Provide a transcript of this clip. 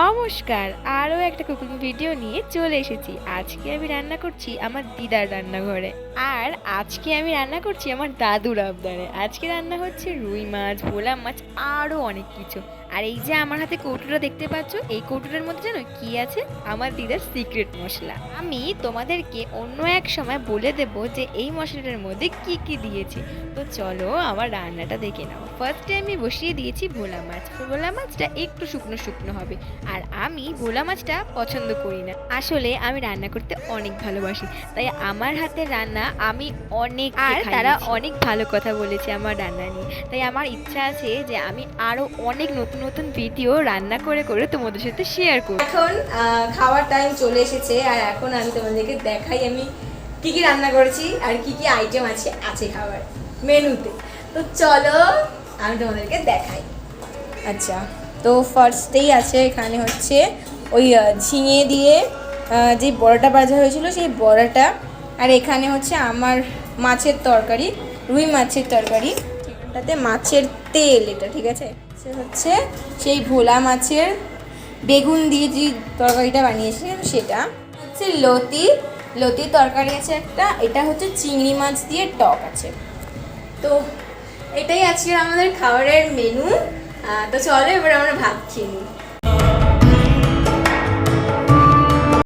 নমস্কার, আরও একটা কুকিং ভিডিও নিয়ে চলে এসেছি। আজকে আমি রান্না করছি আমার দিদার রান্নাঘরে। আর আজকে আমি রান্না করছি আমার দাদুর আবদারে। আজকে রান্না হচ্ছে রুই মাছ ভোলা মাছ, আরও অনেক কিছু। আর এই যে আমার হাতে কৌটোটা দেখতে পাচ্ছ এই কৌটোটার মধ্যে জানো কি আছে? আমার দিদার সিক্রেট মশলা। আমি তোমাদেরকে অন্য এক সময় বলে দেব যে এই মশলাটার মধ্যে কি কি দিয়েছি। তো চলো আমার রান্নাটা দেখে নাও। ফার্স্টে আমি বসিয়ে দিয়েছি ভোলা মাছ। ভোলা মাছটা একটু শুকনো শুকনো হবে। আর আমি ভোলা মাছটা পছন্দ করি না। আসলে আমি রান্না করতে অনেক ভালোবাসি। তাই আমার হাতে রান্না আমি অনেক আর তারা অনেক ভালো কথা বলেছে আমার রান্না নিয়ে। তাই আমার ইচ্ছা আছে যে আমি আরও অনেক নতুন নতুন ভিডিও রান্না করে করে তোমাদের সাথে শেয়ার করব। এখন খাওয়ার টাইম চলে এসেছে, আর এখন আমি তোমাদেরকে দেখাই আমি কি কি রান্না করেছি আর কি কি আইটেম আছে আছে খাবার মেনুতে। তো চলো, আমি তোমাদেরকে দেখাই। আচ্ছা তো ফার্স্টেই আছে এখানে হচ্ছে ওই ঝিঙে দিয়ে যে বড়াটা ভাজা হয়েছিল সেই বড়াটা। আর এখানে হচ্ছে আমার মাছের তরকারি, রুই মাছের তরকারি এটাতে মাছের তেল এটা, ঠিক আছে? হচ্ছে সেই ভোলা মাছের বেগুন দিয়ে যে তরকারিটা বানিয়েছিলাম সেটা। হচ্ছে লতি, লতির তরকারি আছে একটা, এটা হচ্ছে চিংড়ি মাছ দিয়ে টক আছে। তো এটাই আজকে আমাদের খাবারের মেনু তো চলো এবার আমরা ভাত খেয়ে নিই।